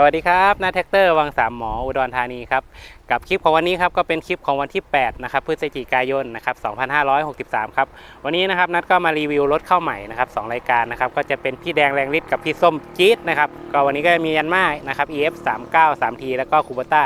สวัสดีครับนาแท็กเตอร์วังสามหมออุดรธานีครับกับคลิปของวันนี้ครับก็เป็นคลิปของวันที่8นะครับพฤศจิกายนนะครับ2563ครับวันนี้นะครับนัดก็มารีวิวรถเข้าใหม่นะครับสองรายการนะครับก็จะเป็นพี่แดงแรงฤทธิ์กับพี่ส้มจี๊ดนะครับก็วันนี้ก็มียันมานะครับ EF 39 3T แล้วก็คูเบต้า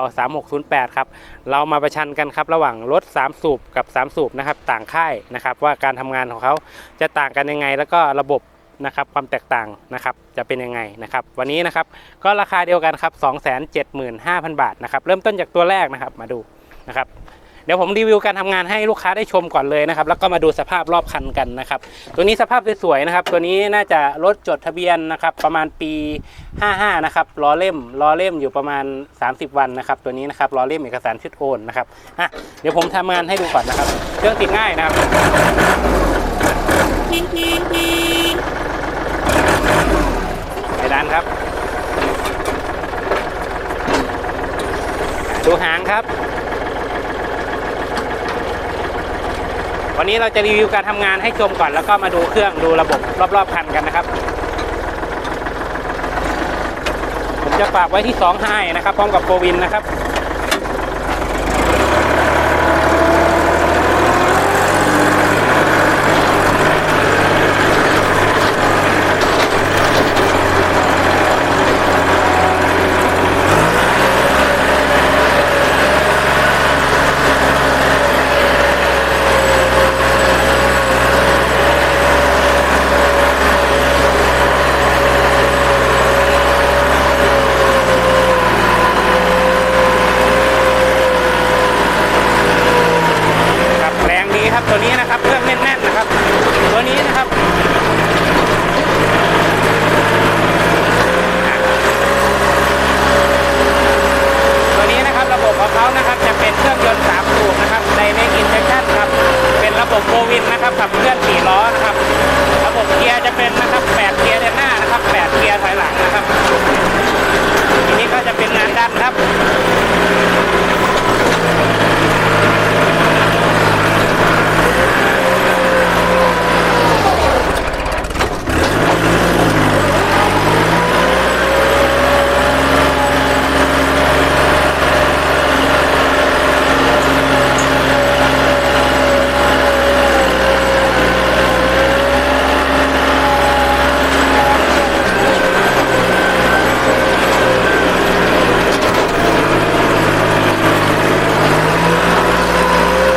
L 3608ครับเรามาประชันกันครับระหว่างรถ 3 สูบกับ 3 สูบนะครับต่างค่ายนะครับว่าการทำงานของเขาจะต่างกันยังไง แล้วก็ระบบ นะครับความแตกต่างนะครับจะเป็นยังไงนะครับวันนี้นะครับก็ราคาเดียวกันครับ 275,000 บาทนะครับเริ่มต้นจากตัวแรกนะครับมาดูนะครับเดี๋ยวผมรีวิวการทำงานให้ลูกค้าได้ชมก่อนเลยนะครับ แล้วก็มาดูสภาพรอบคันกันนะครับ ตัวนี้สภาพสวยๆนะครับ ตัวนี้น่าจะรถจดทะเบียนนะครับ ประมาณปี 55 นะครับล้อเล่มล้อเล่มอยู่ประมาณ 30 วันนะครับ ตัวนี้นะครับล้อเล่มเอกสารชุดโอนนะครับอะเดี๋ยวผมทำงานให้ดูก่อนนะครับเครื่องติดง่ายนะครับานครับ ดูหางครับ วันนี้เราจะรีวิวการทำงานให้ชมก่อนแล้วก็มาดูเครื่องดูระบบรอบๆคันกันนะครับ ผมจะฝากไว้ที่2ไฮนะครับ พร้อมกับโฟวินนะครับครับแรงดีครับตัวนี้นะครับเครื่องแน่นๆนะครับ ตัวนี้นะครับตัวนี้นะครับระบบของเขานะครับจะเป็นเครื่องยนต์3สูบนะครับ Direct Injection ครับเป็นระ บบโควินนะครับขับเคลื่อนสี่ล้อนะครับ ระบบเกียร์จะเป็นนะครับ8เกียร์เดินหน้านะครับ8เกียร์ถอยหลังนะครับทีนี้ก็จะเป็นงานดันครับ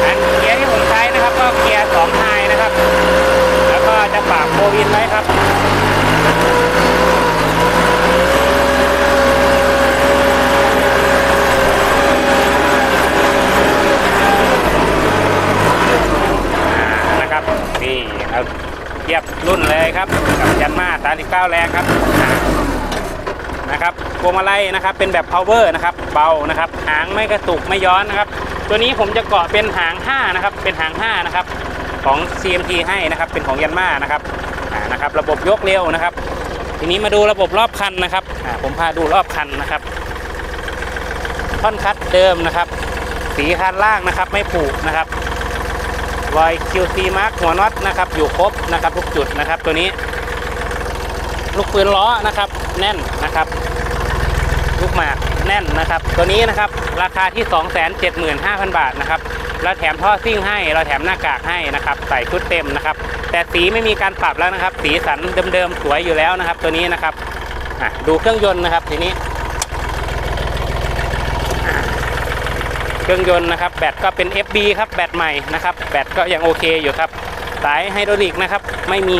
อันเกียร์ที่ผมใช้นะครับก็เกียร์2ไฮนะครับ แล้วก็จะฝากโควินไว้ครับ นะครับนี่เราเทียบ รุ่นเลยครับกับยันมา39แรงครับนะครับพวงมาลัยนะครับเป็นแบบ power นะครับเบานะครับหางไม่กระตุกไม่ย้อนนะครับ ตัวนี้ผมจะเกาะเป็นหาง 5 นะครับ เป็นหาง 5 นะครับ ของ CMT ให้นะครับเป็นของยันมานะครับนะครับระบบยกเร็วนะครับ ทีนี้มาดูระบบรอบคันนะครับผมพาดูรอบคันนะครับท่อนคัดเดิมนะครับ สีคันล่างนะครับ ไม่ผุนะครับ รอย QC mark หัวน็อตนะครับ อยู่ครบนะครับทุกจุดนะครับ ตัวนี้ ลูกปืนล้อนะครับ แน่นนะครับ ลูกหมากแน่นนะครับ ตัวนี้นะครับ ราคาที่ 275,000 บาทนะครับเราแถมท่อซิ่งให้เราแถมหน้ากากให้นะครับ ใส่ชุดเต็มนะครับ แต่สีไม่มีการปรับแล้วนะครับ สีสันเดิมๆสวยอยู่แล้วนะครับ ตัวนี้นะครับดูเครื่องยนต์นะครับทีนี้อะ เครื่องยนต์นะครับ แบตก็เป็น FB ครับ แบตใหม่นะครับ แบตก็ยังโอเคอยู่ครับ สายไฮดรอลิกนะครับ ไม่มี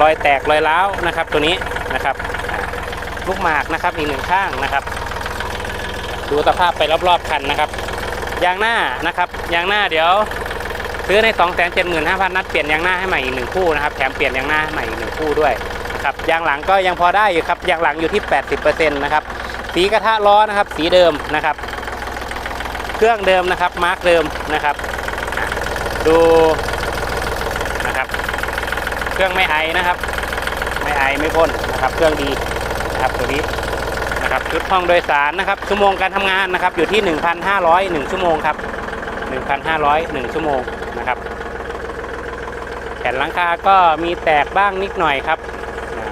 รอยแตกรอยร้าวนะครับ ตัวนี้นะครับ ลูกหมากนะครับอีกหนึ่งข้างนะครับ ดูสภาพไปรอบๆคันนะครับ ยางหน้านะครับ ยางหน้าเดี๋ยว ซื้อใน 2 7 5 0 0 0นัดเปลี่ยนยางหน้าให้ใหม่อีกหนึ่งคู่นะครับ แถมเปลี่ยนยางหน้าให้ใหม่อีกหนึ่งคู่ด้วยนะครับ ยางหลังก็ยังพอได้อยู่ครับ ยางหลังอยู่ที่ 80%นะครับ สีกระทะล้อนะครับ สีเดิมนะครับ เครื่องเดิมนะครับมาร์กเดิมนะครับ ดูนะครับ เครื่องไม่ไอนะครับ ไม่ไอไม่พ่นนะครับเครื่องดีนะครับตัวนี้นะครับชุดห้องโดยสารนะครับ ชั่วโมงการทำงานนะครับ อยู่ที่ 1,501 ชั่วโมงครับ 1,501 ชั่วโมงนะครับแผ่นหลังคาก็มีแตกบ้างนิดหน่อยครับ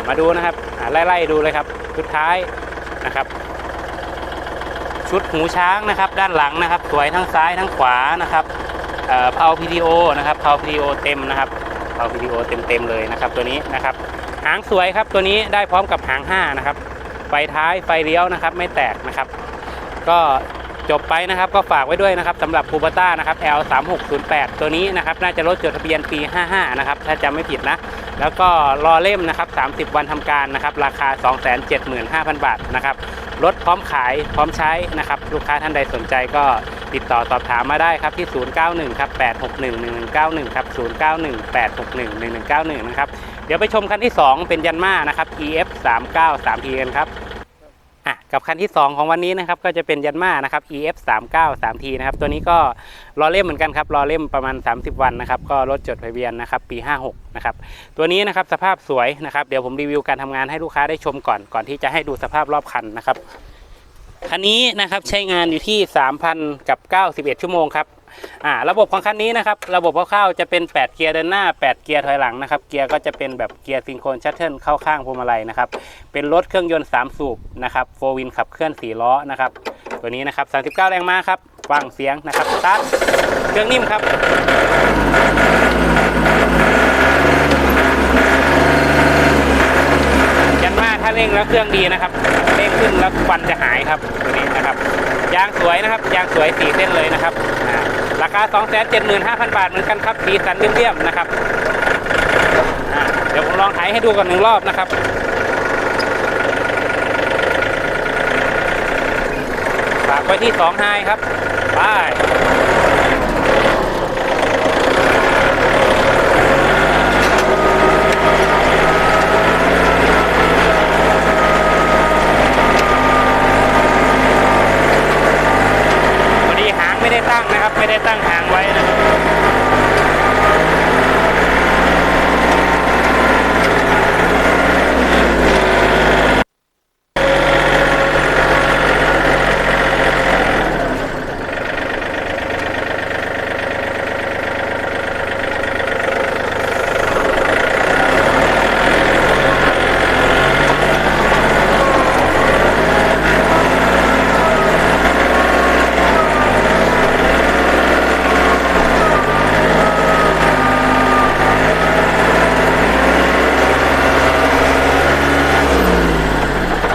มาดูนะครับไล่ๆดูเลยครับ สุดท้ายนะครับ ชุดหูช้างนะครับ ด้านหลังนะครับ สวยทั้งซ้ายทั้งขวานะครับเอ่อพาพีดีโอนะครับเพาพีดีโอเต็มนะครับเพาพีดีโอเต็มเต็มๆเลยนะครับตัวนี้นะครับ หางสวยครับตัวนี้ได้พร้อมกับหาง5นะครับไฟท้ายไฟเลี้ยวนะครับ ไม่แตกนะครับ ก็จบไปนะครับก็ฝากไว้ด้วยนะครับสำหรับคูปต้านะครับ L 3 6 0 8 ตัวนี้นะครับน่าจะรถจดทะเบียนปี 55 นะครับ ถ้าจำไม่ผิดนะ แล้วก็รอเล่มนะครับ 30 วันทำการนะครับ ราคา 275,000 บาทนะครับ รถพร้อมขายพร้อมใช้นะครับ ลูกค้าท่านใดสนใจก็ติดต่อสอบถามมาได้ครับที่ 091ครับ861 1191ครับ091 861 1191 นะครับ เดี๋ยวไปชมคันที่ 2 เป็นยันมานะครับ EF393P กันครับ อะกับคันที่ 2 ของวันนี้นะครับก็จะเป็นยันมานะครับ EF 39 3T นะครับตัวนี้ก็รอเล่มเหมือนกันครับรอเล่มประมาณ 30 วันนะครับก็รถจดทะเบียนนะครับปี 56นะครับตัวนี้นะครับสภาพสวยนะครับเดี๋ยวผมรีวิวการทำงานให้ลูกค้าได้ชมก่อนก่อนที่จะให้ดูสภาพรอบคันนะครับคันนี้นะครับใช้งานอยู่ที่ 3,000กับ91 ชั่วโมงครับ อ่าระบบของคันนี้นะครับระบบคร่าวๆจะเป็น 8 เกียร์เดินหน้า 8 เกียร์ถอยหลังนะครับเกียร์ก็จะเป็นแบบเกียร์ซิงโครนชัตเทิลเข้าข้างพวงมาลัยนะครับเป็นรถเครื่องยนต์ 3 สูบนะครับโฟวินขับเคลื่อน 4 ล้อนะครับตัวนี้นะครับ 39 แรงม้าครับฟังเสียงนะครับสตาร์ทเครื่องนิ่มครับยันมาถ้าเร่งแล้วเครื่องดีนะครับเร่งขึ้นแล้วควันจะหายครับตัวนี้นะครับยางสวยนะครับยางสวยสีเส้นเลยนะครับ ราคา 275,000 บาทเหมือนกันครับสีสันเรียบๆนะครับเดี๋ยวผมลองถ่ายให้ดูกันหนึ่งรอบนะครับฝากไว้ที่2ไฮครับไปพอดีหางไม่ได้ตั้งนะครับ ไม่ได้ตั้งหางไว้นะครับ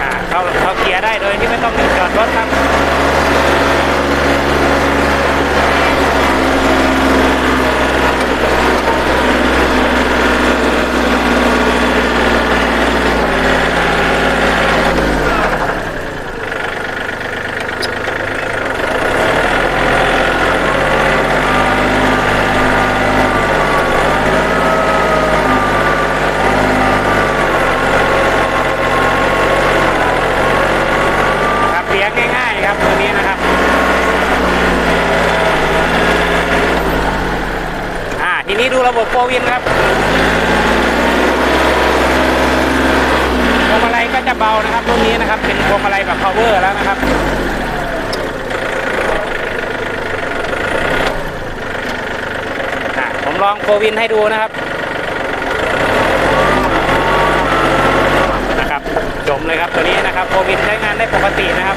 อ่าเข้าเข้าเกียร์ได้โดยที่ไม่ต้องหยุดจอดรถครับ ครับเลี้ยงง่ายๆครับตัวนี้นะครับ อ่าทีนี้ดูระบบโฟวินครับ พวงมาลัยก็จะเบานะครับรุ่นนี้นะครับ เป็นพวงมาลัยแบบ power แล้วนะครับผมลองโฟวินให้ดูนะครับนะครับจมเลยครับตัวนี้นะครับโฟวินใช้งานได้ปกตินะครับ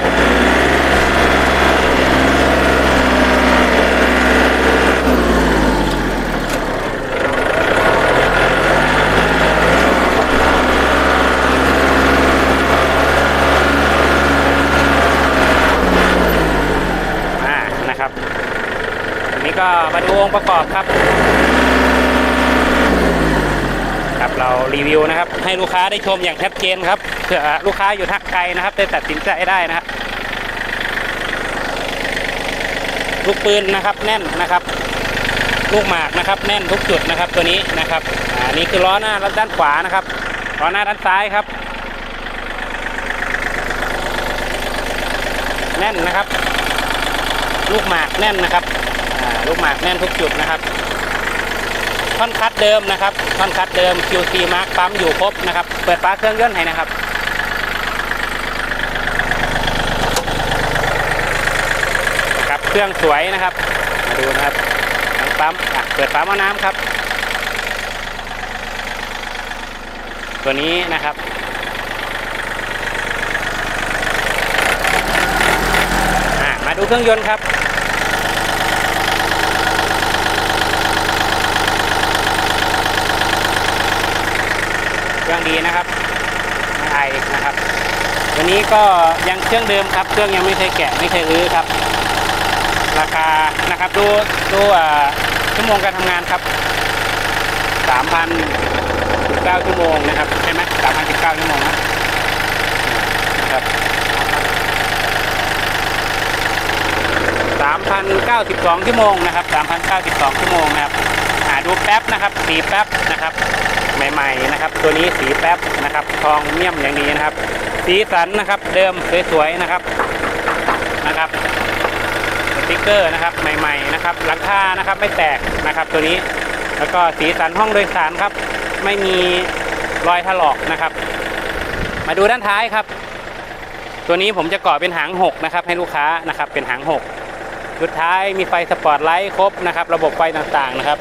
อ่านะครับอันนี้ก็มาดู องค์ประกอบครับ ครับเรารีวิวนะครับ ให้ลูกค้าได้ชมอย่างชัดเจนครับเผื่อลูกค้าอยู่ทางไกลนะครับได้ตัดสินใจได้นะครับลูกปืนนะครับแน่นนะครับ ลูกหมากนะครับ แน่นทุกจุดนะครับตัวนี้นะครับอ่านี่คือล้อหน้าและด้านขวานะครับล้อหน้าด้านซ้ายครับ แน่นนะครับ ลูกหมากแน่นนะครับ ลูกหมากแน่นทุกจุดนะครับท่อนคัดเดิมนะครับท่อนคัดเดิม QC Mark ปั๊มอยู่ครบนะครับ เปิดฝาเครื่องยนต์ให้นะครับนะครับ เครื่องสวยนะครับ มาดูนะครับปั๊มอะเปิดฝาหม้อน้ำครับ ตัวนี้นะครับมาดูเครื่องยนต์ครับ เครื่องดีนะครับไม่ไอนะครับ วันนี้ก็ยังเครื่องเดิมครับ เครื่องยังไม่เคยแกะไม่เคยรื้อครับ ราคานะครับดูดูอ่าชั่วโมงการทำงานครับ3,019ชั่วโมงนะครับใช่ไหม3,019ชั่วโมงนะนะครับ3,092ชั่วโมงนะครับ3,092ชั่วโมงนะครับ ดูแป๊บนะครับ สีแป๊บนะครับ ใหม่ๆนะครับ ตัวนี้สีแป๊บนะครับ ทองเมี่ยมอย่างนี้นะครับ สีสันนะครับ เดิมสวยๆนะครับนะครับสติ๊กเกอร์นะครับ ใหม่ๆนะครับหลังคานะครับไม่แตกนะครับ ตัวนี้แล้วก็สีสันห้องโดยสารครับ ไม่มีรอยถลอกนะครับ มาดูด้านท้ายครับ ตัวนี้ผมจะก่อเป็นหางหกนะครับ ให้ลูกค้านะครับเป็นหางหกชุดท้ายมีไฟสปอร์ตไลท์ครบนะครับ ระบบไฟต่างๆนะครับ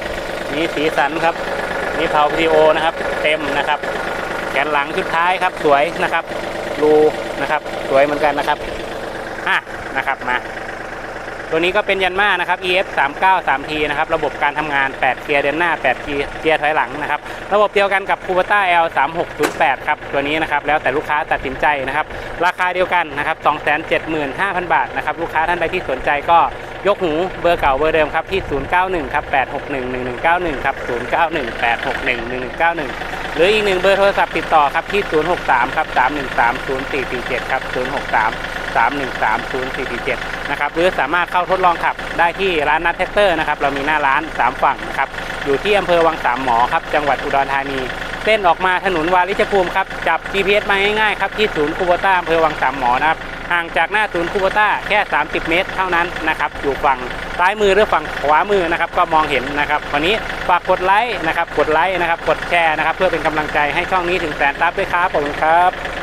มีสีสันครับมีเผาวิดีโอนะครับ เต็มนะครับแกนหลังชุดท้ายครับ สวยนะครับรูนะครับ สวยเหมือนกันนะครับอะนะครับมา ตัวนี้ก็เป็นยันมานะครับ EF 3 9 3 T นะครับ ระบบการทำงาน 8 เกียร์เดินหน้า 8 เกียร์เกียร์ถอยหลังนะครับ ระบบเดียวกันกับ c u b a t a L 3 6 0 8ครับ ตัวนี้นะครับ แล้วแต่ลูกค้าตัดสินใจนะครับ ราคาเดียวกันนะครับ 275,000 บาทนะครับ ลูกค้าท่านใดที่สนใจก็ ยกหูเบอร์เก่าเบอร์เดิมครับที่ 091 ครับ 861 1191 ครับ 091 861 1191 หรืออีกหนึ่งเบอร์โทรศัพท์ติดต่อครับที่ 063 ครับ 313 0447 ครับ 063 3130447 นะครับ หรือสามารถเข้าทดลองขับได้ที่ร้านนัทเทสเตอร์นะครับ เรามีหน้าร้าน 3 ฝั่งนะครับ อยู่ที่อำเภอวังสามหมอครับ จังหวัดอุดรธานี เส้นออกมาถนนวาริชภูมิครับ จับ GPS มาง่ายๆครับ ที่ศูนย์คูโบต้าอำเภอวังสามหมอนะครับ ห่างจากหน้าศูนย์คูโบต้าแค่ 30 เมตร เท่านั้นนะครับอยู่ฝั่งซ้ายมือหรือฝั่งขวามือนะครับก็มองเห็นนะครับวันนี้ฝากกดไลค์นะครับกดไลค์นะครับกดแชร์นะครับเพื่อเป็นกำลังใจให้ช่องนี้ถึงแสนซับด้วยครับผมครับ